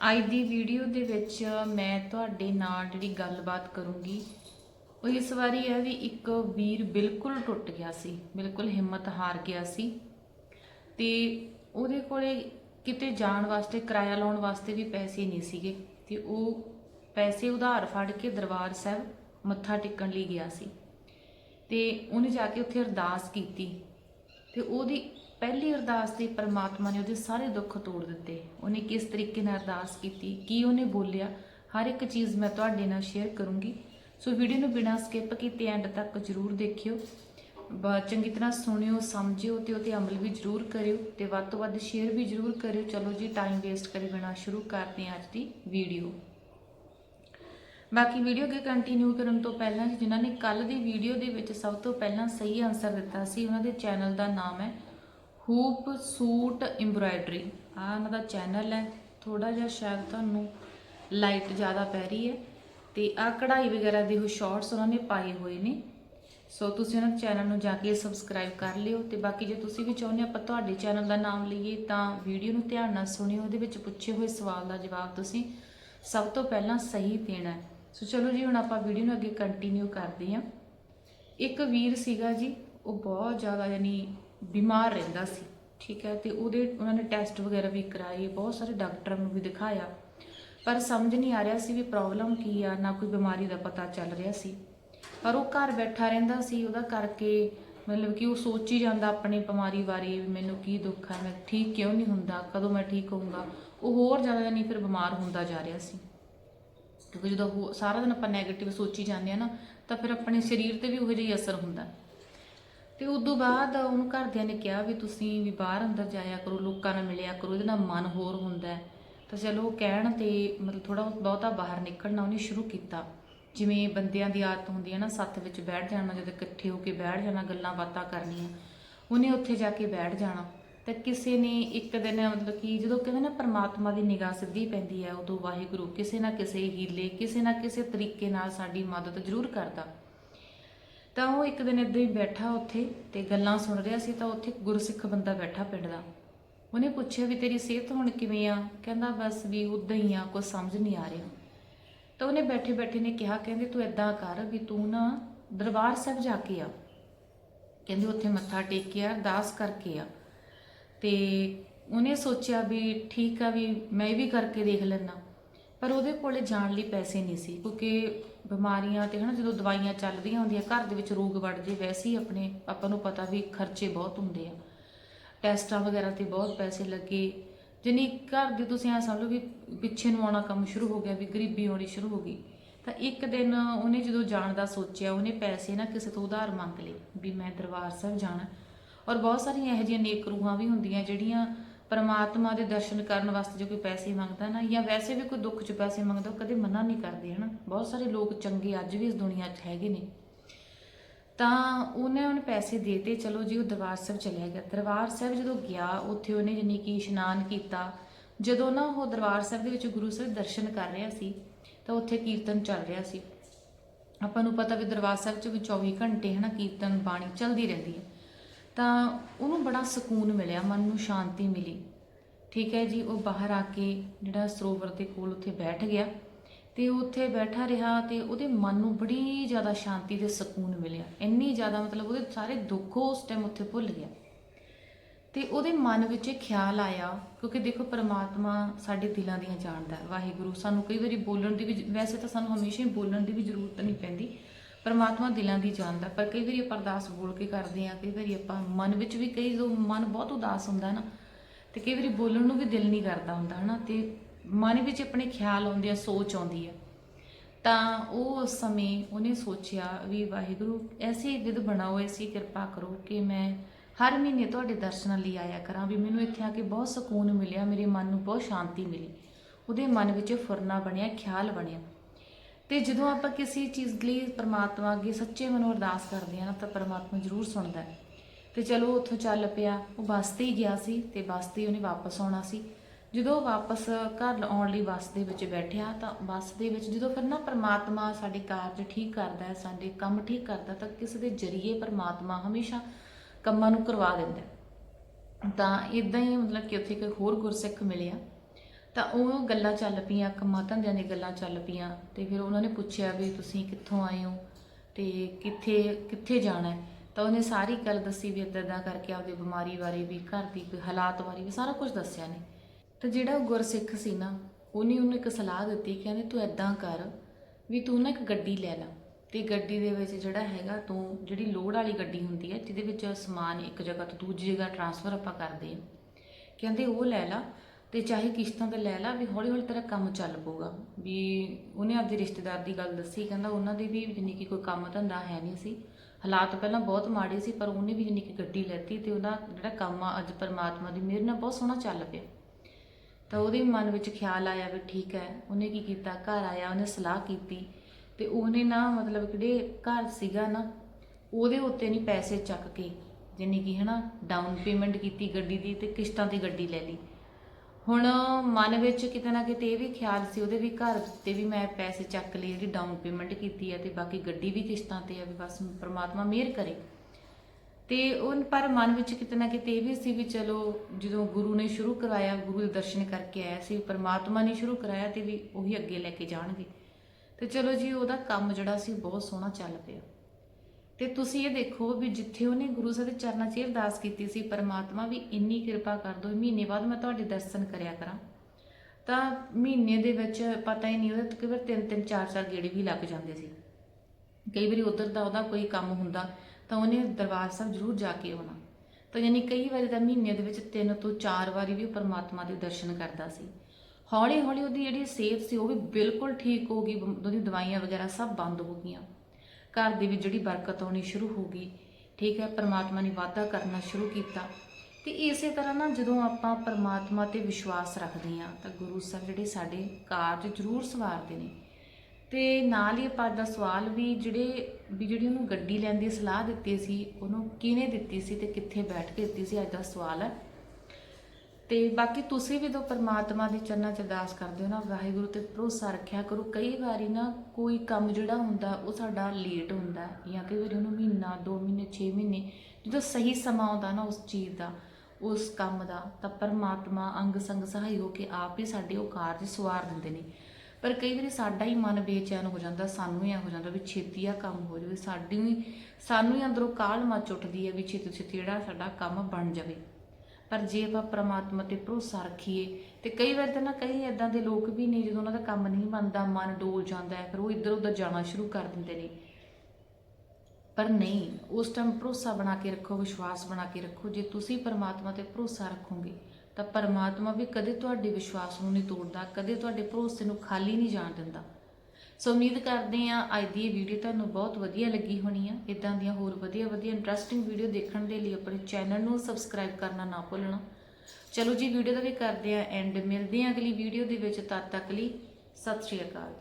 ਅੱਜ ਦੀ ਵੀਡੀਓ ਦੇ ਵਿੱਚ ਮੈਂ ਤੁਹਾਡੇ ਨਾਲ ਜਿਹੜੀ ਗੱਲਬਾਤ ਕਰੂੰਗੀ, ਉਹ ਇਸ ਵਾਰੀ ਹੈ ਵੀ ਇੱਕ ਵੀਰ ਬਿਲਕੁਲ ਟੁੱਟ ਗਿਆ ਸੀ, ਬਿਲਕੁਲ ਹਿੰਮਤ ਹਾਰ ਗਿਆ ਸੀ ਤੇ ਉਹਦੇ ਕੋਲੇ ਕਿਤੇ ਜਾਣ ਵਾਸਤੇ, ਕਿਰਾਇਆ ਲਾਉਣ ਵਾਸਤੇ ਵੀ ਪੈਸੇ ਨਹੀਂ ਸੀਗੇ ਤੇ ਉਹ ਪੈਸੇ ਉਧਾਰ ਫੜ ਕੇ ਦਰਬਾਰ ਸਾਹਿਬ ਮੱਥਾ ਟੇਕਣ ਲਈ ਗਿਆ ਸੀ ਤੇ ਉਹਨੇ ਜਾ ਕੇ ਉੱਥੇ ਅਰਦਾਸ ਕੀਤੀ ਤੇ ਉਹਦੀ ਪਹਿਲੀ ਅਰਦਾਸ ਤੇ ਪਰਮਾਤਮਾ ਨੇ ਉਹਦੇ ਸਾਰੇ ਦੁੱਖ ਤੋੜ ਦਿੱਤੇ। ਉਹਨੇ ਕਿਸ ਤਰੀਕੇ ਨਾਲ ਅਰਦਾਸ ਕੀਤੀ, ਕੀ ਉਹਨੇ ਬੋਲਿਆ, ਹਰ ਇੱਕ ਚੀਜ਼ ਮੈਂ ਤੁਹਾਡੇ ਨਾਲ ਸ਼ੇਅਰ ਕਰੂੰਗੀ। ਸੋ ਵੀਡੀਓ ਨੂੰ ਬਿਨਾਂ ਸਕਿਪ ਕੀਤੇ ਐਂਡ ਤੱਕ ਜਰੂਰ ਦੇਖਿਓ। ਬ- ਚੰਗੀ ਤਰ੍ਹਾਂ ਸੁਣਿਓ, ਸਮਝਿਓ ਤੇ ਉਹਤੇ ਅਮਲ ਵੀ ਜਰੂਰ ਕਰਿਓ ਤੇ ਵੱਧ ਤੋਂ ਵੱਧ ਸ਼ੇਅਰ ਵੀ ਜਰੂਰ ਕਰਿਓ। ਚਲੋ ਜੀ ਟਾਈਮ ਵੇਸਟ ਕਰੇ ਬਿਨਾਂ ਸ਼ੁਰੂ ਕਰਦੇ ਹਾਂ ਅੱਜ ਦੀ ਵੀਡੀਓ ਬਾਕੀ ਵੀਡੀਓ ਅੱਗੇ ਕੰਟੀਨਿਊ ਕਰਨ ਤੋਂ ਪਹਿਲਾਂ ਜਿਨ੍ਹਾਂ ਨੇ ਕੱਲ ਦੀ ਵੀਡੀਓ ਦੇ ਵਿੱਚ ਸਭ ਤੋਂ ਪਹਿਲਾਂ ਸਹੀ ਆਨਸਰ ਦਿੱਤਾ ਸੀ, ਉਹਨਾਂ ਦੇ ਚੈਨਲ ਦਾ ਨਾਮ ਹੈ ਹੂਪ ਸੂਟ ਐਮਬਰਾਇਡਰੀ ਆ ਉਹਨਾਂ ਦਾ ਚੈਨਲ ਹੈ। ਥੋੜਾ ਜਿਹਾ ਸ਼ਾਇਦ ਤੁਹਾਨੂੰ ਲਾਈਟ ਜ਼ਿਆਦਾ ਪੈ ਰਹੀ ਹੈ। ਤੇ ਆ ਕਢਾਈ ਵਗੈਰਾ ਦੇ ਉਹ ਸ਼ਾਰਟਸ ਉਹਨਾਂ ਨੇ ਪਾਏ ਹੋਏ ਨੇ। ਸੋ ਤੁਸੀਂ ਉਹਨਾਂ ਚੈਨਲ ਨੂੰ ਜਾ ਕੇ ਸਬਸਕ੍ਰਾਈਬ ਕਰ ਲਿਓ ਤੇ ਬਾਕੀ ਜੇ ਤੁਸੀਂ ਵੀ ਚਾਹੁੰਦੇ ਆਪਾਂ ਤੁਹਾਡੇ ਚੈਨਲ ਦਾ ਨਾਮ ਲਈਏ ਤਾਂ ਵੀਡੀਓ ਨੂੰ ਧਿਆਨ ਨਾਲ ਸੁਣਿਓ। ਉਹਦੇ ਵਿੱਚ ਪੁੱਛੇ ਹੋਏ ਸਵਾਲ ਦਾ ਜਵਾਬ ਤੁਸੀਂ ਸਭ ਤੋਂ ਪਹਿਲਾਂ ਸਹੀ ਦੇਣਾ ਹੈ। ਸੋ ਚਲੋ ਜੀ, ਹੁਣ ਆਪਾਂ ਵੀਡੀਓ ਨੂੰ ਅੱਗੇ ਕੰਟੀਨਿਊ ਕਰਦੇ ਹਾਂ। ਇੱਕ ਵੀਰ ਸੀਗਾ ਜੀ, ਉਹ ਬਹੁਤ ਜ਼ਿਆਦਾ ਯਾਨੀ ਬਿਮਾਰ ਰਹਿੰਦਾ ਸੀ, ਠੀਕ ਹੈ, ਤੇ ਉਹਦੇ, ਉਹਨਾਂ ਨੇ ਟੈਸਟ ਵਗੈਰਾ ਵੀ ਕਰਾਏ, ਬਹੁਤ ਸਾਰੇ ਡਾਕਟਰਾਂ ਨੂੰ ਵੀ ਦਿਖਾਇਆ। ਪਰ ਸਮਝ ਨਹੀਂ ਆ ਰਿਹਾ ਸੀ ਵੀ ਪ੍ਰੋਬਲਮ ਕੀ ਆ, ਨਾ ਕੋਈ ਬਿਮਾਰੀ ਦਾ ਪਤਾ ਚੱਲ ਰਿਹਾ ਸੀ। ਪਰ ਉਹ ਘਰ ਬੈਠਾ ਰਹਿੰਦਾ ਸੀ, ਉਹਦਾ ਕਰਕੇ ਮਤਲਬ ਕਿ ਉਹ ਸੋਚੀ ਜਾਂਦਾ ਆਪਣੀ ਬਿਮਾਰੀ ਬਾਰੇ ਵੀ ਮੈਨੂੰ ਕੀ ਦੁੱਖ ਹੈ ਮੈਂ ਠੀਕ ਕਿਉਂ ਨਹੀਂ ਹੁੰਦਾ, ਕਦੋਂ ਮੈਂ ਠੀਕ ਹੋਊਂਗਾ। ਉਹ ਹੋਰ ਜ਼ਿਆਦਾ ਨਹੀਂ ਫਿਰ ਬਿਮਾਰ ਹੁੰਦਾ ਜਾ ਰਿਹਾ ਸੀ। ਕਿਉਂਕਿ ਜਦੋਂ ਉਹ ਸਾਰਾ ਦਿਨ ਆਪਾਂ 네ਗੇਟਿਵ ਸੋਚੀ ਜਾਂਦੇ ਆ ਨਾ, ਤਾਂ ਫਿਰ ਆਪਣੇ ਸਰੀਰ ਤੇ ਵੀ ਉਹੋ ਜਿਹਾ ਹੀ ਅਸਰ ਹੁੰਦਾ। ਤੇ ਉਦੋਂ ਬਾਅਦ ਉਹਨੂੰ ਘਰਦਿਆਂ ਨੇ ਕਿਹਾ ਵੀ ਤੁਸੀਂ ਵੀ ਬਾਹਰ ਅੰਦਰ ਜਾਇਆ ਕਰੋ, ਲੋਕਾਂ ਨਾਲ ਮਿਲਿਆ ਕਰੋ, ਇਹਦੇ ਨਾਲ ਮਨ ਹੋਰ ਹੁੰਦਾ ਤਾਂ ਚਲੋ ਉਹ ਕਹਿਣ ਤੇ ਮਤਲਬ ਥੋੜਾ ਬਹੁਤਾ ਬਾਹਰ ਨਿਕਲਣਾ ਉਹਨੇ ਸ਼ੁਰੂ ਕੀਤਾ। ਜਿਵੇਂ ਬੰਦਿਆਂ ਦੀ ਆਦਤ ਹੁੰਦੀ ਹੈ ਨਾ, ਸੱਥ ਵਿੱਚ ਬੈਠ ਜਾਣਾ, ਜਦੋਂ ਇਕੱਠੇ ਹੋ ਕੇ ਬੈਠ ਜਾਣਾ, ਗੱਲਾਂ ਬਾਤਾਂ ਕਰਨੀਆਂ, ਉਹਨੇ ਉੱਥੇ ਜਾ ਕੇ ਬੈਠ ਜਾਣਾ। ਤਾਂ ਕਿਸੇ ਨੇ ਇੱਕ ਦਿਨ ਮਤਲਬ ਕਿ ਜਦੋਂ ਕਹਿੰਦੇ ਨਾ ਪਰਮਾਤਮਾ ਦੀ ਨਿਗਾਹ ਸਿੱਧੀ ਪੈਂਦੀ ਹੈ, ਉਦੋਂ ਵਾਹਿਗੁਰੂ ਕਿਸੇ ਨਾ ਕਿਸੇ ਹੀਲੇ, ਕਿਸੇ ਨਾ ਕਿਸੇ ਤਰੀਕੇ ਨਾਲ ਸਾਡੀ ਮਦਦ ਜ਼ਰੂਰ ਕਰਦਾ। ਤਾਂ ਉਹ ਇੱਕ ਦਿਨ ਇੱਦਾਂ ਹੀ ਬੈਠਾ ਉੱਥੇ ਤੇ ਗੱਲਾਂ ਸੁਣ ਰਿਹਾ ਸੀ ਤਾਂ ਉੱਥੇ ਗੁਰਸਿੱਖ ਬੰਦਾ ਬੈਠਾ ਪਿੰਡ ਦਾ। ਉਹਨੇ ਪੁੱਛਿਆ ਵੀ ਤੇਰੀ ਸਿਹਤ ਹੁਣ ਕਿਵੇਂ ਆ? ਕਹਿੰਦਾ ਬਸ ਵੀ ਉਦਾਂ ਹੀ ਆ ਕੁਝ ਸਮਝ ਨਹੀਂ ਆ ਰਿਹਾ। ਤਾਂ ਉਹਨੇ ਬੈਠੇ ਬੈਠੇ ਨੇ ਕਿਹਾ, ਕਹਿੰਦੇ ਤੂੰ ਏਦਾਂ ਕਰ ਵੀ ਤੂੰ ਨਾ ਦਰਬਾਰ ਸਾਹਿਬ ਜਾ ਕੇ ਆ। ਕਹਿੰਦੇ ਉੱਥੇ ਮੱਥਾ ਟੇਕ ਕੇ ਆ ਅਰਦਾਸ ਕਰਕੇ ਆ। ਤੇ ਉਹਨੇ ਸੋਚਿਆ ਵੀ ਠੀਕ ਆ ਵੀ ਮੈਂ ਇਹ ਵੀ ਕਰਕੇ ਦੇਖ ਲੈਣਾ ਪਰ ਉਹਦੇ ਕੋਲੇ ਜਾਣ ਲਈ ਪੈਸੇ ਨਹੀਂ ਸੀ, ਕਿਉਂਕਿ ਬਿਮਾਰੀਆਂ ਤੇ ਹਨਾ, ਜਦੋਂ ਦਵਾਈਆਂ ਚੱਲਦੀਆਂ ਹੁੰਦੀਆਂ, ਘਰ ਦੇ ਵਿੱਚ ਰੋਗ ਵੜ ਜੇ, ਵੈਸੇ ਹੀ ਆਪਣੇ ਆਪਾਂ ਨੂੰ ਪਤਾ ਵੀ ਖਰਚੇ ਬਹੁਤ ਹੁੰਦੇ ਆ। ਟੈਸਟਾਂ ਵਗੈਰਾ ਤੇ ਬਹੁਤ ਪੈਸੇ ਲੱਗੇ। ਜਾਣੀ ਘਰ ਦੇ ਤੁਸੀਂ ਐ ਸਮਝ ਲਓ ਵੀ ਪਿੱਛੇ ਨੂੰ ਆਉਣਾ ਕੰਮ ਸ਼ੁਰੂ ਹੋ ਗਿਆ, ਵੀ ਗਰੀਬੀ ਆਉਣੀ ਸ਼ੁਰੂ ਹੋ ਗਈ, ਤਾਂ ਇੱਕ ਦਿਨ ਉਹਨੇ ਜਦੋਂ ਜਾਣ ਦਾ ਸੋਚਿਆ, ਉਹਨੇ ਪੈਸੇ ਨਾ ਕਿਸੇ ਤੋਂ ਉਧਾਰ ਮੰਗ ਲਏ, ਵੀ ਮੈਂ ਦਰਬਾਰ ਸਾਹਿਬ ਜਾਣਾ। ਔਰ ਬਹੁਤ ਸਾਰੀਆਂ ਇਹੋ ਜਿਹੀਆਂ ਨੇਕ ਰੂਹਾਂ ਵੀ ਹੁੰਦੀਆਂ, ਜਿਹੜੀਆਂ ਪਰਮਾਤਮਾ ਦੇ ਦਰਸ਼ਨ ਕਰਨ ਵਾਸਤੇ ਜੇ ਕੋਈ ਪੈਸੇ ਮੰਗਦਾ ਨਾ, ਜਾਂ ਵੈਸੇ ਵੀ ਕੋਈ ਦੁੱਖ 'ਚ ਪੈਸੇ ਮੰਗਦਾ, ਉਹ ਕਦੇ ਮਨਾ ਨਹੀਂ ਕਰਦੇ, ਹਨਾ? ਬਹੁਤ ਸਾਰੇ ਲੋਕ ਚੰਗੇ ਅੱਜ ਵੀ ਇਸ ਦੁਨੀਆ 'ਚ ਹੈਗੇ ਨੇ। ਤਾਂ ਉਹਨੇ ਉਹਨੇ ਪੈਸੇ ਦੇਤੇ ਚਲੋ ਜੀ, ਉਹ ਦਰਬਾਰ ਸਾਹਿਬ ਚਲਿਆ ਗਿਆ। ਦਰਬਾਰ ਸਾਹਿਬ ਜਦੋਂ ਗਿਆ, ਉੱਥੇ ਉਹਨੇ ਜਾਣੀ ਕਿ ਇਸ਼ਨਾਨ ਕੀਤਾ। ਜਦੋਂ ਨਾ ਉਹ ਦਰਬਾਰ ਸਾਹਿਬ ਦੇ ਵਿੱਚ ਗੁਰੂ ਸਾਹਿਬ ਦਰਸ਼ਨ ਕਰ ਰਿਹਾ ਸੀ, ਤਾਂ ਉੱਥੇ ਕੀਰਤਨ ਚੱਲ ਰਿਹਾ ਸੀ। ਆਪਾਂ ਨੂੰ ਪਤਾ ਵੀ ਦਰਬਾਰ ਸਾਹਿਬ 'ਚ ਵੀ 24 ਘੰਟੇ, ਹਨਾ, ਕੀਰਤਨ ਬਾਣੀ ਚੱਲਦੀ ਰਹਿੰਦੀ ਹੈ। ਤਾਂ ਉਹਨੂੰ ਬੜਾ ਸਕੂਨ ਮਿਲਿਆ, ਮਨ ਨੂੰ ਸ਼ਾਂਤੀ ਮਿਲੀ। ਠੀਕ ਹੈ ਜੀ, ਉਹ ਬਾਹਰ ਆ ਕੇ ਜਿਹੜਾ ਸਰੋਵਰ ਦੇ ਕੋਲ ਉੱਥੇ ਬੈਠ ਗਿਆ ਤੇ ਉਹ ਉੱਥੇ ਬੈਠਾ ਰਿਹਾ ਤੇ ਉਹਦੇ ਮਨ ਨੂੰ ਬੜੀ ਜ਼ਿਆਦਾ ਸ਼ਾਂਤੀ ਤੇ ਸਕੂਨ ਮਿਲਿਆ। ਇੰਨੀ ਜ਼ਿਆਦਾ ਮਤਲਬ ਉਹਦੇ ਸਾਰੇ ਦੁੱਖ ਉਹ ਉਸ ਟਾਈਮ ਉੱਥੇ ਭੁੱਲ ਗਿਆ। ਤੇ ਉਹਦੇ ਮਨ ਵਿੱਚ ਇਹ ਖਿਆਲ ਆਇਆ, ਕਿਉਂਕਿ ਦੇਖੋ ਪਰਮਾਤਮਾ ਸਾਡੇ ਦਿਲਾਂ ਦੀਆਂ ਜਾਣਦਾ ਹੈ, ਵਾਹਿਗੁਰੂ। ਸਾਨੂੰ ਕਈ ਵਾਰੀ ਬੋਲਣ ਦੀ ਵੀ ਵੈਸੇ ਤਾਂ ਸਾਨੂੰ ਹਮੇਸ਼ਾ ਹੀ ਬੋਲਣ ਦੀ ਵੀ ਜ਼ਰੂਰਤ ਨਹੀਂ ਪੈਂਦੀ ਪਰਮਾਤਮਾ ਦਿਲਾਂ ਦੀ ਜਾਣਦਾ ਪਰ ਕਈ ਵਾਰੀ ਆਪਾਂ ਅਰਦਾਸ ਬੋਲ ਕੇ ਕਰਦੇ ਆ ਕਈ ਵਾਰੀ ਆਪਾਂ ਮਨ ਵਿੱਚ ਵੀ ਕਈ ਜੋ ਮਨ ਬਹੁਤ ਉਦਾਸ ਹੁੰਦਾ ਨਾ, ਤੇ ਕਈ ਵਾਰੀ ਬੋਲਣ ਨੂੰ ਵੀ ਦਿਲ ਨਹੀਂ ਕਰਦਾ ਹੁੰਦਾ, ਹਨਾ? ਤੇ ਮਨ ਵਿੱਚ ਆਪਣੇ ਖਿਆਲ ਆਉਂਦੇ ਆ, ਸੋਚ ਆਉਂਦੀ ਆ। ਤਾਂ ਉਹ ਉਸ ਸਮੇਂ ਉਹਨੇ ਸੋਚਿਆ ਵੀ ਵਾਹਿਗੁਰੂ, ਐਸੀ ਵਿਧ ਬਣਾਓ, ਐਸੀ ਕਿਰਪਾ ਕਰੋ ਕਿ ਮੈਂ ਹਰ ਮਹੀਨੇ ਤੁਹਾਡੇ ਦਰਸ਼ਨਾਂ ਲਈ ਆਇਆ ਕਰਾਂ, ਵੀ ਮੈਨੂੰ ਇੱਥੇ ਆ ਕੇ ਬਹੁਤ ਸਕੂਨ ਮਿਲਿਆ, ਮੇਰੇ ਮਨ ਨੂੰ ਬਹੁਤ ਸ਼ਾਂਤੀ ਮਿਲੀ। ਉਹਦੇ ਮਨ ਵਿੱਚ ਫੁਰਨਾ ਬਣਿਆ, ਖਿਆਲ ਬਣਿਆ। ਤੇ ਜਦੋਂ ਆਪਾਂ ਕਿਸੇ ਚੀਜ਼ ਲਈ ਪਰਮਾਤਮਾ ਅੱਗੇ ਸੱਚੇ ਮਨੋਂ ਅਰਦਾਸ ਕਰਦੇ ਆ ਨਾ, ਤਾਂ ਪਰਮਾਤਮਾ ਜ਼ਰੂਰ ਸੁਣਦਾ ਹੈ। ਤੇ ਚਲੋ ਉੱਥੋਂ ਚੱਲ ਪਿਆ, ਉਹ ਬੱਸ ਤੇ ਹੀ ਗਿਆ ਸੀ ਤੇ ਬੱਸ ਤੇ ਹੀ ਉਹਨੇ ਵਾਪਸ ਆਉਣਾ ਸੀ। ਜਦੋਂ ਉਹ ਵਾਪਸ ਘਰ ਆਉਣ ਲਈ ਬੱਸ ਦੇ ਵਿੱਚ ਬੈਠਿਆ, ਤਾਂ ਬੱਸ ਦੇ ਵਿੱਚ ਜਦੋਂ ਫਿਰ ਨਾ ਪਰਮਾਤਮਾ ਸਾਡੇ ਕਾਰਜ ਠੀਕ ਕਰਦਾ ਹੈ, ਸਾਡੇ ਕੰਮ ਠੀਕ ਕਰਦਾ ਤਾਂ ਕਿਸੇ ਦੇ ਜਰੀਏ ਪਰਮਾਤਮਾ ਹਮੇਸ਼ਾ ਕੰਮਾਂ ਨੂੰ ਕਰਵਾ ਦਿੰਦਾ ਤਾਂ ਇਦਾਂ ਹੀ ਮਤਲਬ ਕਿ ਉੱਥੇ ਕੋਈ ਹੋਰ ਗੁਰਸਿੱਖ ਮਿਲਿਆ। ਤਾਂ ਉਹ ਗੱਲਾਂ ਚੱਲ ਪਈਆਂ ਕੰਮਾਂ ਧੰਦਿਆਂ ਦੀਆਂ ਗੱਲਾਂ ਚੱਲ ਪਈਆਂ, ਤੇ ਫਿਰ ਉਹਨਾਂ ਨੇ ਪੁੱਛਿਆ ਵੀ ਤੁਸੀਂ ਕਿੱਥੋਂ ਆਏ ਹੋ ਤੇ ਕਿੱਥੇ ਕਿੱਥੇ ਜਾਣਾ ਹੈ? ਤਾਂ ਉਹਨੇ ਸਾਰੀ ਗੱਲ ਦੱਸੀ ਵੀ ਇਦਾਂ ਇਦਾਂ ਕਰਕੇ ਆਪਦੀ ਬਿਮਾਰੀ ਬਾਰੇ ਵੀ, ਘਰ ਦੀ ਕੋਈ ਹਾਲਾਤ ਬਾਰੇ ਵੀ ਸਾਰਾ ਕੁਝ ਦੱਸਿਆ ਨੇ। ਤਾਂ ਜਿਹੜਾ ਉਹ ਗੁਰਸਿੱਖ ਸੀ ਨਾ, ਉਹਨੇ ਉਹਨੂੰ ਇੱਕ ਸਲਾਹ ਦਿੱਤੀ, ਕਹਿੰਦੇ ਤੂੰ ਐਦਾਂ ਕਰ ਵੀ ਤੂੰ ਨਾ ਇੱਕ ਗੱਡੀ ਲੈ ਲੈ। ਤੇ ਗੱਡੀ ਦੇ ਵਿੱਚ ਜਿਹੜਾ ਹੈਗਾ, ਤੂੰ ਜਿਹੜੀ ਲੋਡ ਵਾਲੀ ਗੱਡੀ ਹੁੰਦੀ ਹੈ, ਜਿਹਦੇ ਵਿੱਚ ਸਮਾਨ ਇੱਕ ਜਗ੍ਹਾ ਤੋਂ ਦੂਜੀ ਜਗ੍ਹਾ ਟਰਾਂਸਫਰ ਆਪਾਂ ਕਰਦੇ ਹਾਂ, ਕਹਿੰਦੇ ਉਹ ਲੈ ਲਾ। ਤੇ ਚਾਹੇ ਕਿਸ਼ਤਾਂ ਤੇ ਲੈ ਲਾ, ਵੀ ਹੌਲੀ ਹੌਲੀ ਤੇਰਾ ਕੰਮ ਚੱਲ ਪਊਗਾ। ਵੀ ਉਹਨੇ ਆਪਦੇ ਰਿਸ਼ਤੇਦਾਰ ਦੀ ਗੱਲ ਦੱਸੀ, ਕਹਿੰਦਾ ਉਹਨਾਂ ਦੇ ਵੀ ਜਿੰਨੀ ਕਿ ਕੋਈ ਕੰਮ ਧੰਦਾ ਹੈ ਨਹੀਂ ਸੀ। ਹਾਲਾਤ ਪਹਿਲਾਂ ਬਹੁਤ ਮਾੜੇ ਸੀ, ਪਰ ਉਹਨੇ ਵੀ ਜਿੰਨੀ ਕਿ ਗੱਡੀ ਲੈਤੀ ਤੇ ਉਹਦਾ ਜਿਹੜਾ ਕੰਮ ਆ, ਅੱਜ ਪਰਮਾਤਮਾ ਦੀ ਮਿਹਰ ਨਾਲ ਬਹੁਤ ਸੋਹਣਾ ਚੱਲ ਪਿਆ। ਤਾਂ ਉਹਦੇ ਮਨ ਵਿੱਚ ਖਿਆਲ ਆਇਆ ਵੀ ਠੀਕ ਹੈ, ਉਹਨੇ ਕੀ ਕੀਤਾ? ਘਰ ਆਇਆ, ਉਹਨੇ ਸਲਾਹ ਕੀਤੀ। ਤੇ ਉਹਨੇ ਨਾ ਮਤਲਬ ਕਿਹੜੇ ਘਰ ਸੀਗਾ ਨਾ, ਉਹਦੇ ਉੱਤੇ ਨਹੀਂ ਪੈਸੇ ਚੱਕ ਕੇ ਜਿੰਨੀ ਕਿ ਹਨਾ ਡਾਊਨ ਪੇਮੈਂਟ ਕੀਤੀ ਗੱਡੀ ਦੀ ਤੇ ਕਿਸ਼ਤਾਂ ਦੀ ਗੱਡੀ ਲੈ ਲਈ। ਹੁਣ ਮਨ ਵਿੱਚ ਕਿਤੇ ਨਾ ਕਿਤੇ ਇਹ ਵੀ ਖਿਆਲ ਸੀ, ਉਹਦੇ ਵੀ ਘਰ ਤੇ ਵੀ ਮੈਂ ਪੈਸੇ ਚੱਕ ਲਏ, ਜਿਹੜੀ ਡਾਊਨ ਪੇਮੈਂਟ ਕੀਤੀ ਹੈ ਤੇ ਬਾਕੀ ਗੱਡੀ ਵੀ ਕਿਸ਼ਤਾਂ ਤੇ ਆ ਵੀ ਬਸ ਪ੍ਰਮਾਤਮਾ ਮਿਹਰ ਕਰੇ। ਤੇ ਉਹ, ਪਰ ਮਨ ਵਿੱਚ ਕਿਤੇ ਨਾ ਕਿਤੇ ਇਹ ਵੀ ਸੀ ਵੀ ਚਲੋ ਜਦੋਂ ਗੁਰੂ ਨੇ ਸ਼ੁਰੂ ਕਰਵਾਇਆ, ਗੁਰੂ ਦੇ ਦਰਸ਼ਨ ਕਰਕੇ ਆਇਆ ਸੀ, ਪਰਮਾਤਮਾ ਨੇ ਸ਼ੁਰੂ ਕਰਾਇਆ ਤੇ ਵੀ ਉਹੀ ਅੱਗੇ ਲੈ ਕੇ ਜਾਣਗੇ। ਤੇ ਚਲੋ ਜੀ, ਉਹਦਾ ਕੰਮ ਜਿਹੜਾ ਸੀ ਬਹੁਤ ਸੋਹਣਾ ਚੱਲ ਪਿਆ। ਤੇ ਤੁਸੀਂ ਇਹ ਦੇਖੋ ਵੀ ਜਿੱਥੇ ਉਹਨੇ ਗੁਰੂ ਸਾਹਿਬ ਦੇ ਚਰਨਾਂ 'ਚ ਅਰਦਾਸ ਕੀਤੀ ਸੀ, ਪਰਮਾਤਮਾ ਵੀ ਇੰਨੀ ਕਿਰਪਾ ਕਰ ਦਿਓ, ਮਹੀਨੇ ਬਾਅਦ ਮੈਂ ਤੁਹਾਡੇ ਦਰਸ਼ਨ ਕਰਿਆ ਕਰਾਂ। ਤਾਂ ਮਹੀਨੇ ਦੇ ਵਿੱਚ ਪਤਾ ਹੀ ਨਹੀਂ ਉਹਦੇ ਤਕਰੀਬਨ ਤਿੰਨ ਤਿੰਨ, ਚਾਰ ਚਾਰ ਗੇੜੇ ਵੀ ਲੱਗ ਜਾਂਦੇ ਸੀ। ਕਈ ਵਾਰੀ ਉਧਰ ਦਾ ਉਹਦਾ ਕੋਈ ਕੰਮ ਹੁੰਦਾ, ਤਾਂ ਉਹਨੇ ਦਰਬਾਰ ਸਾਹਿਬ ਜ਼ਰੂਰ ਜਾ ਕੇ ਆਉਣਾ। ਤਾਂ ਯਾਨੀ ਕਈ ਵਾਰੀ ਤਾਂ ਮਹੀਨੇ ਦੇ ਵਿੱਚ ਤਿੰਨ ਤੋਂ ਚਾਰ ਵਾਰੀ ਵੀ ਉਹ ਪਰਮਾਤਮਾ ਦੇ ਦਰਸ਼ਨ ਕਰਦਾ ਸੀ। ਹੌਲੀ ਹੌਲੀ ਉਹਦੀ ਜਿਹੜੀ ਸਿਹਤ ਸੀ, ਉਹ ਵੀ ਬਿਲਕੁਲ ਠੀਕ ਹੋ ਗਈ, ਉਹਦੀ ਦਵਾਈਆਂ ਵਗੈਰਾ ਸਭ ਬੰਦ ਹੋ ਗਈਆਂ। ਘਰ ਦੇ ਵਿੱਚ ਜਿਹੜੀ ਬਰਕਤ ਆਉਣੀ ਸ਼ੁਰੂ ਹੋ ਗਈ, ਠੀਕ ਹੈ, ਪਰਮਾਤਮਾ ਨੇ ਵਾਅਦਾ ਕਰਨਾ ਸ਼ੁਰੂ ਕੀਤਾ। ਤੇ ਇਸੇ ਤਰ੍ਹਾਂ ਨਾ ਜਦੋਂ ਆਪਾਂ ਪਰਮਾਤਮਾ ਤੇ ਵਿਸ਼ਵਾਸ ਰੱਖਦੇ ਹਾਂ, ਤਾਂ ਗੁਰੂ ਸਾਹਿਬ ਜਿਹੜੇ ਸਾਡੇ ਕਾਰਜ ਜ਼ਰੂਰ ਸਵਾਰਦੇ ਨੇ। ਤੇ ਨਾਲ ਹੀ ਆਪਾਂ ਅੱਜ ਦਾ ਸਵਾਲ ਵੀ ਜਿਹੜੇ, ਵੀ ਜਿਹੜੀ ਉਹਨੂੰ ਗੱਡੀ ਲੈਣ ਦੀ ਸਲਾਹ ਦਿੱਤੀ ਸੀ, ਉਹਨੂੰ ਕਿਹਨੇ ਦਿੱਤੀ ਸੀ ਤੇ ਕਿੱਥੇ ਬੈਠ ਕੇ ਦਿੱਤੀ ਸੀ, ਅੱਜ ਦਾ ਸਵਾਲ ਹੈ। ਤੇ ਬਾਕੀ ਤੁਸੀਂ ਵੀ ਜਦੋਂ ਪਰਮਾਤਮਾ ਦੇ ਚਰਨਾਂ 'ਚ ਅਰਦਾਸ ਕਰਦੇ ਹੋ ਨਾ, ਵਾਹਿਗੁਰੂ ਤੇ ਭਰੋਸਾ ਰੱਖਿਆ ਕਰੋ। ਕਈ ਵਾਰੀ ਨਾ ਕੋਈ ਕੰਮ ਜਿਹੜਾ ਹੁੰਦਾ, ਉਹ ਸਾਡਾ ਲੇਟ ਹੁੰਦਾ ਜਾਂ ਕਈ ਵਾਰੀ ਉਹਨੂੰ ਮਹੀਨਾ 2 ਮਹੀਨੇ 6 ਮਹੀਨੇ ਜਦੋਂ ਸਹੀ ਸਮਾਂ ਆਉਂਦਾ ਨਾ ਉਸ ਚੀਜ਼ ਦਾ, ਉਸ ਕੰਮ ਦਾ, ਤਾਂ ਪਰਮਾਤਮਾ ਅੰਗ ਸੰਗ ਸਹਾਈ ਹੋ ਕੇ ਆਪ ਹੀ ਸਾਡੇ ਉਹ ਕਾਰਜ ਸਵਾਰ ਦਿੰਦੇ ਨੇ। ਪਰ ਕਈ ਵਾਰੀ ਸਾਡਾ ਹੀ ਮਨ ਬੇਚੈਨ ਹੋ ਜਾਂਦਾ, ਸਾਨੂੰ ਹੀ ਐਂ ਹੋ ਜਾਂਦਾ ਵੀ ਛੇਤੀ ਆ ਕੰਮ ਹੋ ਜਾਵੇ, ਸਾਡੀ ਵੀ ਸਾਨੂੰ ਹੀ ਅੰਦਰੋਂ ਕਾਲ ਮੱਚ ਉੱਠਦੀ ਹੈ ਵੀ ਛੇਤੀ ਛੇਤੀ ਜਿਹੜਾ ਸਾਡਾ ਕੰਮ ਬਣ ਜਾਵੇ। ਪਰ ਜੇ ਆਪਾਂ ਪ੍ਰਮਾਤਮਾ ਤੇ ਭਰੋਸਾ ਰੱਖੀਏ, ਤੇ ਕਈ ਵਾਰ ਤਾਂ ਨਾ ਕਈ ਇਦਾਂ ਦੇ ਲੋਕ ਵੀ ਨੇ ਜਦੋਂ ਉਹਨਾਂ ਦਾ ਕੰਮ ਨਹੀਂ ਬਣਦਾ, ਮਨ ਡੋਲ ਜਾਂਦਾ ਹੈ, ਫਿਰ ਉਹ ਇੱਧਰ ਉੱਧਰ ਜਾਣਾ ਸ਼ੁਰੂ ਕਰ ਦਿੰਦੇ ਨੇ। ਪਰ ਨਹੀਂ, ਉਸ ਟਾਈਮ ਭਰੋਸਾ ਬਣਾ ਕੇ ਰੱਖੋ, ਵਿਸ਼ਵਾਸ ਬਣਾ ਕੇ ਰੱਖੋ। ਜੇ ਤੁਸੀਂ ਪਰਮਾਤਮਾ ਤੇ ਭਰੋਸਾ ਰੱਖੋਗੇ, ਤਾਂ ਪਰਮਾਤਮਾ ਵੀ ਕਦੇ ਤੁਹਾਡੇ ਵਿਸ਼ਵਾਸ ਨੂੰ ਨਹੀਂ ਤੋੜਦਾ, ਕਦੇ ਤੁਹਾਡੇ ਭਰੋਸੇ ਨੂੰ ਖਾਲੀ ਨਹੀਂ ਜਾਣ ਦਿੰਦਾ। ਸੋ ਉਮੀਦ ਕਰਦੇ ਹਾਂ ਅੱਜ ਦੀ ਇਹ ਵੀਡੀਓ ਤੁਹਾਨੂੰ ਬਹੁਤ ਵਧੀਆ ਲੱਗੀ ਹੋਣੀ ਆ ਇਦਾਂ ਦੀਆਂ ਹੋਰ ਵਧੀਆ ਵਧੀਆ ਇੰਟਰਸਟਿੰਗ ਵੀਡੀਓ ਦੇਖਣ ਦੇ ਲਈ ਆਪਣੇ ਚੈਨਲ ਨੂੰ ਸਬਸਕ੍ਰਾਈਬ ਕਰਨਾ ਨਾ ਭੁੱਲਣਾ ਚਲੋ ਜੀ ਵੀਡੀਓ ਦਾ ਵੀ ਕਰਦੇ ਆ ਐਂਡ ਮਿਲਦੇ ਆ ਅਗਲੀ ਵੀਡੀਓ ਦੇ ਵਿੱਚ ਤਦ ਤੱਕ ਲਈ ਸਤਿ ਸ਼੍ਰੀ ਅਕਾਲ